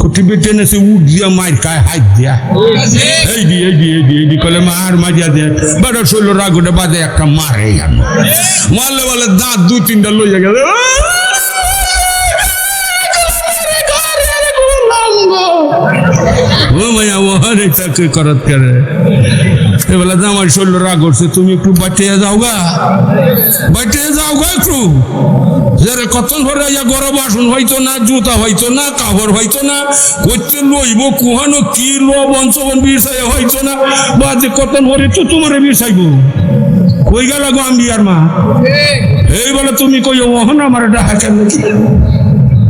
কুটি বেটে নেছে উঠ দিয়া মায়ের কায় হাত দিয়া এই দি এই দি এই দি এই দি কলে মার মারিয়া দে বড় শৈল রাগুটে বাদে একটা মারে গেল মারলে বলে দাঁত দুই তিনটা লইয়া গেল ও মাইয়া ও হরে চাকরি করত করে এবেলা আমার শরীর রাগ করছে তুমি একটু বাটিয়ে যাও গা। বাটিয়ে যাও গা একটু। যারে ভরে ইয়া গরম বাসন হইতো না, জুতা হইতো না, কাপড় হইতো না করতে লইব কুহানো কি লো বঞ্চবন বিষয় হইতো না, বাজে কতন ভরে তো তোমারে বিষাইব কই গেল গো আমি আর মা? এই বলে তুমি কই ওহন আমার ডাহা কেন? নাকি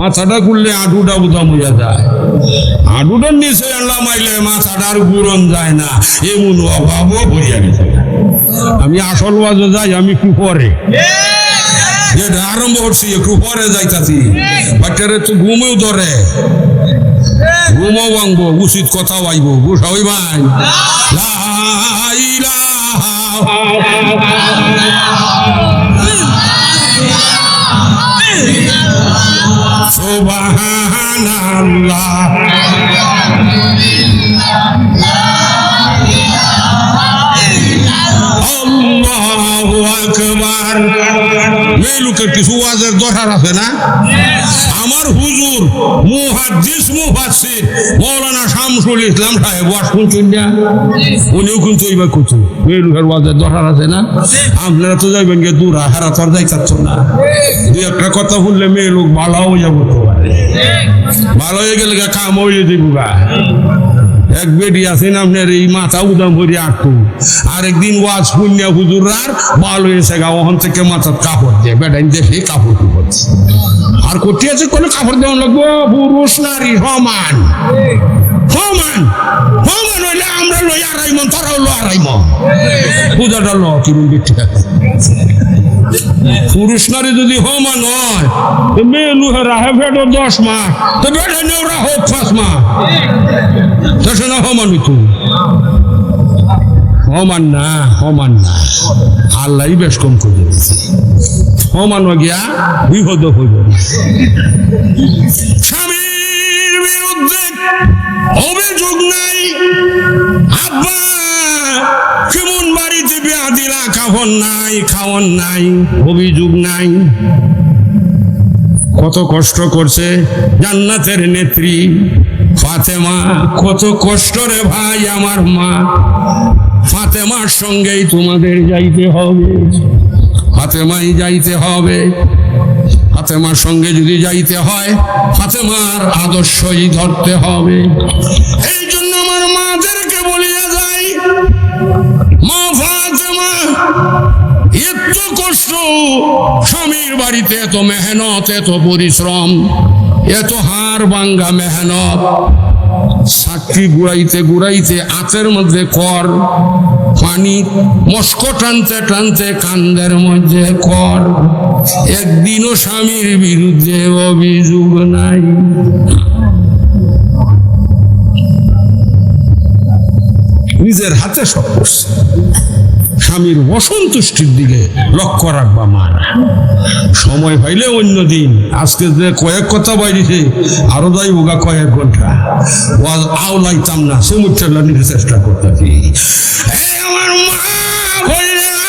মাথাটা আডুটা মজা যায়। আডুটার নিচে আল্লাহ মাইলে মাথাটার গুরন যায় না এমন ভরিয়া গেছে। আমি আসল যাই, আমি একটু পরে যেটা আরম্ভ করছি একটু পরে যাইতাছি। বাচ্চারে তো ঘুমেও ধরে। ঘুমও ভাঙবো, উচিত কথা বাইব বুঝাই ভাই লা সুবহানাল্লাহ। আল্লাহু আকবার। এই লোকের কিছু ওয়াজের দরকার আছে না? আমার হুজুর মুহাদ্দিস মুফাসসির মাওলানা শামসুল ইসলাম সাহেব, ওয়াজ শুনছেন না? উনিও কিন্তু এইবার করছেন। এই লোকের ওয়াজের দরকার আছে না? আপনারা তো যাইবেন গে দূর হারা তোর যাইতাচ্ছ না। দুই একটা কথা বললে মেয়ে লোক ভালো হয়ে যাব তো। ভালো হয়ে গেলে কাম হয়ে দিব গা এক বেটি আছেন আপনার এই মাথা উদাম ভরি আটকু। আরেকদিন ওয়াজ পুণ্যা হুজুরার ভালো হয়েছে গা, ওখান থেকে মাথার কাপড় দিয়ে বেটাইন দেখে কাপড় করছে আর কোটি আছে, কোনো কাপড় দেওয়া লাগবো? পুরুষ নারী, সমান। সমান। সমান হইলে আমরা লই আড়াই মন তারাও লো আড়াই মন পূজাটা ল কিরম বেটি পুরুষ নারী যদি সমান হয়, তো মেয়ে লুহে রাহে ফেটো দশ মাস তো বেড়ে নেওরা হোক পাঁচ মাস তো না সমান হইতো। সমান না সমান না। আল্লাহ বেশ কম করে দিয়েছে। সমান গিয়া বিপদ হইব না। স্বামীর বিরুদ্ধে অভিযোগ দিলা নাই খাওয়ন নাই, অভিযোগ নাই। কত কষ্ট করছে জান্নাতের নেত্রী ফাতেমা। কত কষ্ট রে ভাই আমার মা। ফাতেমার সঙ্গেই তোমাদের যাইতে হবে। ফাতেমাই যাইতে হবে। ফাতেমার সঙ্গে যদি যাইতে হয়, ফাতেমার আদর্শই ধরতে হবে। এই জন্য আমার মাদেরকে বলিয়া যাই, মা এত কষ্ট, স্বামীর বাড়িতে এত মেহনত, এত পরিশ্রম, এত হার বাঙ্গা মেহনত সাক্ষী গুড়াইতে গুড়াইতে আতের মধ্যে কর, পানি মস্ক টানতে টানতে কান্দের মধ্যে কর। একদিনও স্বামীর বিরুদ্ধে অভিযোগ নাই। নিজের হাতে সব করছে। স্বামীর অসন্তুষ্টির দিকে লক্ষ্য রাখবা মারা সময় পাইলে অন্য দিন। আজকে যে কয়েক কথা বাইরেছে, আরও যাই ওগা কয়েক ঘণ্টা। আও লাইতাম না, সে মুচ্ছাল্লা নিতে চেষ্টা করতেছি। আমার মা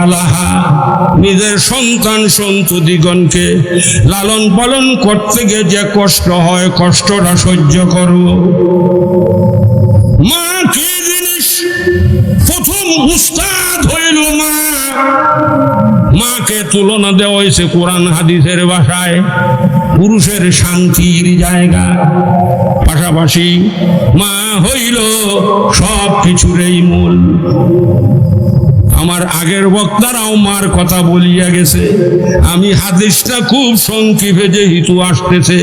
বালাহা নিজের সন্তান সন্ততিগণকে লালন পালন করতে গিয়ে যে কষ্ট হয়, কষ্টটা সহ্য করো। মা, কি জিনিস প্রথম উস্তাদ হইল মা? মাকে তুলনা দেওয়া হয়েছে কোরআন হাদিসের ভাষায়। পুরুষের শান্তির জায়গা। পাশাপাশি মা হইল সব কিছুরই মূল। আমার আগের বক্তারাও মার কথা বলিয়া গেছে। আমি হাদিসটা খুব সংক্ষেপে যেহেতু আসতেছে,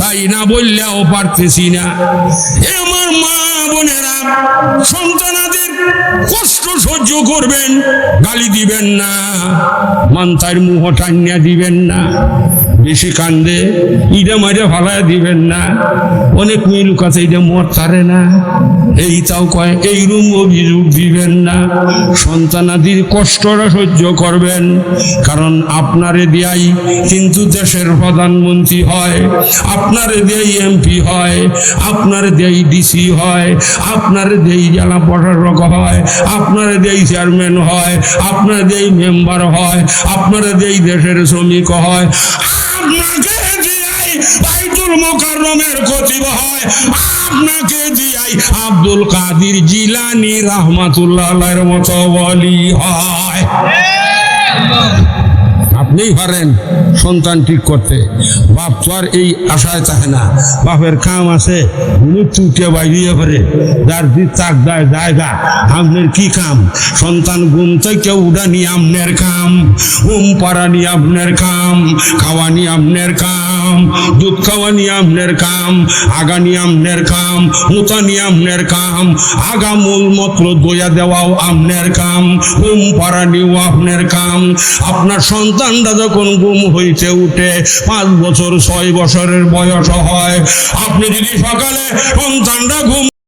তাই না বললেও পারতেছি না। আমার মা সন্তানাদের কষ্ট সহ্য করবেন, গালি দিবেন না মান্তার মুহ টান্যা দিবেন না, বেশি কান্দে ইডে মারে ফালায় দিবেন না, অনেক মেয়ে লুকাতে ইডে মর তারে না, এই তাও কয়, এই রুম অভিযোগ দিবেন না, সন্তানাদির কষ্টটা সহ্য করবেন, কারণ আপনারে দিয়াই কিন্তু দেশের প্রধানমন্ত্রী হয়, আপনারে দিয়াই এমপি হয়, আপনারে দিয়াই ডিসি হয়, আপনারে দিয়াই জেলা প্রশাসক হয়, আপনারে দিয়াই চেয়ারম্যান হয়, আপনারে দিয়াই মেম্বার হয়, আপনারে দিয়াই দেশের শ্রমিক হয়, আপনাকে দিয়াই বাইতুল মোকাররমের খতিব হয়, আপনাকে দিয়াই আব্দুল কাদির জিলানি রহমাতুল্লাহ আলাইহির মতো বলি হয়। আপনিই পারেন সন্তান ঠিক করতে। বাপ তো আর এই আশায় থাকে না। বাপের কাম আছে উনি চুটে বাইরিয়ে পারে যার দি তাক দেয় জায়গা আপনার কি কাম? সন্তান ঘুম থেকে উড়ানি আপনার কাম। ঘুম পাড়ানি আপনার কাম। খাওয়ানি আপনার কাম। দুধ খাওয়ানি আমনের কাম আগানি আমনের কাম মুতানি আমনের কাম, আগা মূল মত্র দয়া দেওয়াও আপনার কাম, ঘুম পাড়ানিও আপনার কাম। আপনার সন্তানটা যখন গুম হইতে উঠে, পাঁচ বছর, ছয় বছরের বয়স হয়, আপনি যদি সকালে সন্তানটা ঘুম